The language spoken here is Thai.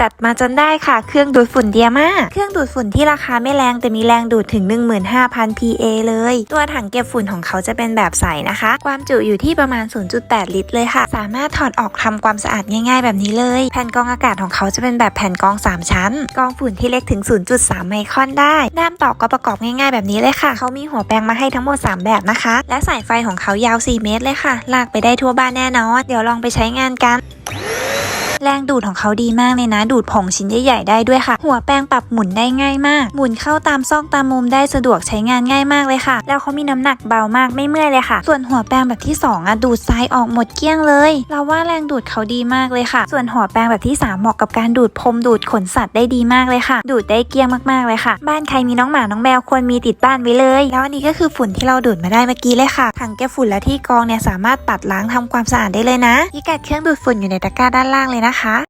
จัดมาจนได้ค่ะเครื่องดูดฝุ่นเดียมาเครื่องดูดฝุ่นที่ราคาไม่แรงแต่มีแรงดูดถึง 15,000 PA เลย ตัวถังเก็บฝุ่นของเขาจะเป็นแบบใสนะคะ ความจุอยู่ที่ประมาณ 0.8 ลิตรเลยค่ะ สามารถถอดออกทำความสะอาดง่าย ๆ แบบนี้เลย แผ่นกรองอากาศของเขาจะเป็นแบบแผ่นกรอง 3 ชั้นกรองฝุ่นที่เล็กถึง 0.3 ไมครอนได้ด้ามตอกก็ประกอบง่าย ๆ แบบนี้เลยค่ะเขามีหัวแปรงมาให้ทั้งหมด 3 แบบนะคะ และสายไฟของเขายาว 4 เมตรเลยค่ะ ลากไปได้ทั่วบ้านแน่นอน เดี๋ยวลองไปใช้งานกัน แรงดูดของเขาดีมากเลยนะ ดูดผงชิ้นใหญ่ๆได้ด้วยค่ะ หัวแปรงปรับหมุนได้ง่ายมาก หมุนเข้าตามซอกตามมุมได้สะดวกใช้งานง่ายมากเลยค่ะ แล้วเขามีน้ำหนักเบามากไม่เมื่อยเลยค่ะ ส่วนหัวแปรงแบบที่ 2อะดูดทรายออกหมดเกลี้ยงเลย เราว่าแรงดูดเขาดีมากเลยค่ะ ส่วนหัวแปรงแบบที่ 3 เหมาะกับการดูดพรมดูดขนสัตว์ได้ดีมากเลยค่ะ ดูดได้เกลี้ยงมากๆเลยค่ะ บ้านใครมีน้องหมาน้องแมวควรมีติดบ้านไว้เลย แล้วอันนี้ก็คือฝุ่นที่เราดูดมาได้เมื่อกี้เลยค่ะถังเก็บฝุ่นและที่กรองเนี่ยสามารถปัดล้างทำความสะอาดได้เลยนะพิกัดเครื่องดูดฝุ่นอยู่ในตะกร้าด้านล่างเลยนะคะ